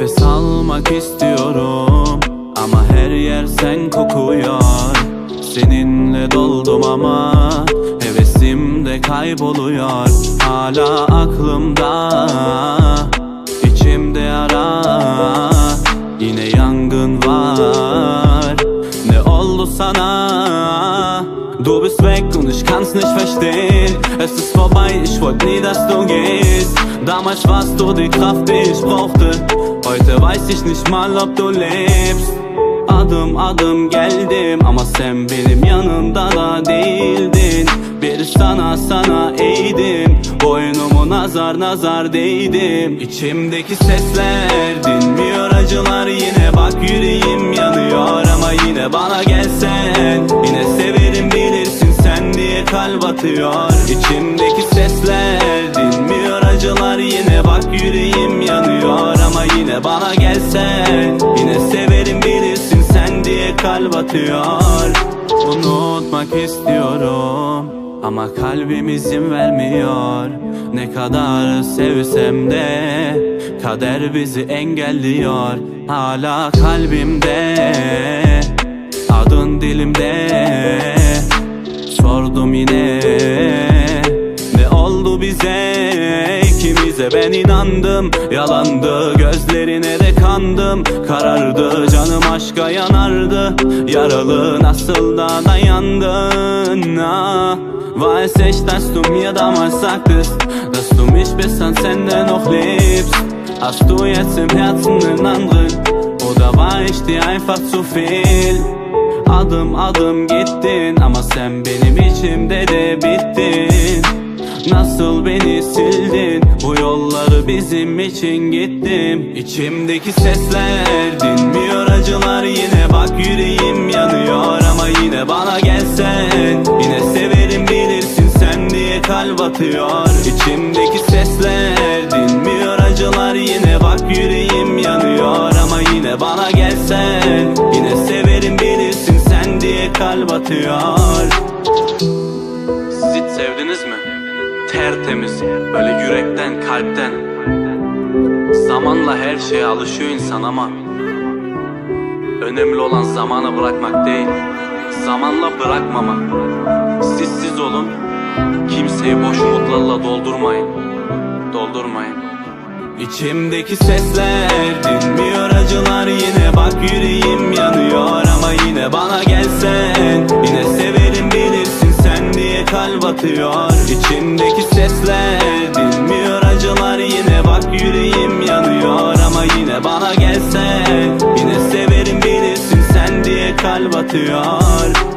unutmak istiyorum Ama her yer sen kokuyor. Seninle doldum ama Hevesim de kayboluyor. Hala aklımda içimde yara Yine yangın var. Ne oldu sana? Du bist weg und ich kann's nicht verstehen. Es ist vorbei, ich wollte nie, dass du gehst. Damals warst du die Kraft, die ich brauchte Heute weiß ich nicht mal, ob du lebst. Adım adım geldim ama sen benim yanımda da değildin. Bir sana sana eğdim Boynumu nazar nazar değdim. İçimdeki sesler dinmiyor acılar Yine bak yüreğim yanıyor ama yine bana gelsen. Yine severim bilirsin sen diye kalp atıyor. İçimdeki sesler dinmiyor acılar Yine bak yüreğim bana gelsen Yine severim bilirsin sen diye kalp atıyor. Unutmak istiyorum ama kalbim izin vermiyor. Ne kadar sevsem de Kader bizi engelliyor. Hala kalbimde Adın dilimde. Sordum yine Ne oldu bize? İkimize ben inandım Yalandı gözlerine de kandım Karardı canım aşka yanardı. Yaralı nasıl da dayandın? Ah. Weiß ich, dass du mir damals sagtest Dass du mich bis ans Ende noch liebst Hast du jetzt im Herzen einen anderen Oder war ich dir einfach zu viel Adım adım gittin ama sen benim içimde de bittin Nasıl beni sildin? Bu yolları bizim için gittim. İçimdeki sesler dinmiyor acılar. Yine bak yüreğim yanıyor Ama yine bana gelsen. Yine severim bilirsin sen diye kalp atıyor. İçimdeki sesler dinmiyor acılar. Yine bak yüreğim yanıyor Ama yine bana gelsen. Yine severim bilirsin sen diye kalp atıyor. Siz hiç sevdiniz mi? Tertemiz, böyle yürekten, kalpten. Zamanla her şeye alışıyor insan ama Önemli olan zamanı bırakmak değil Zamanla bırakmamak. Siz siz olun Kimseyi boş umutlarla doldurmayın Doldurmayın. İçimdeki sesler dinmiyor acılar yine bak yüreğim yanıyor ama yine bana gelsen yine severim bilirsin sen diye kalp atıyor. Sesler dinmiyor acılar yine bak yüreğim yanıyor. Ama yine bana gelsen yine severim bilirsin sen diye kalp atıyor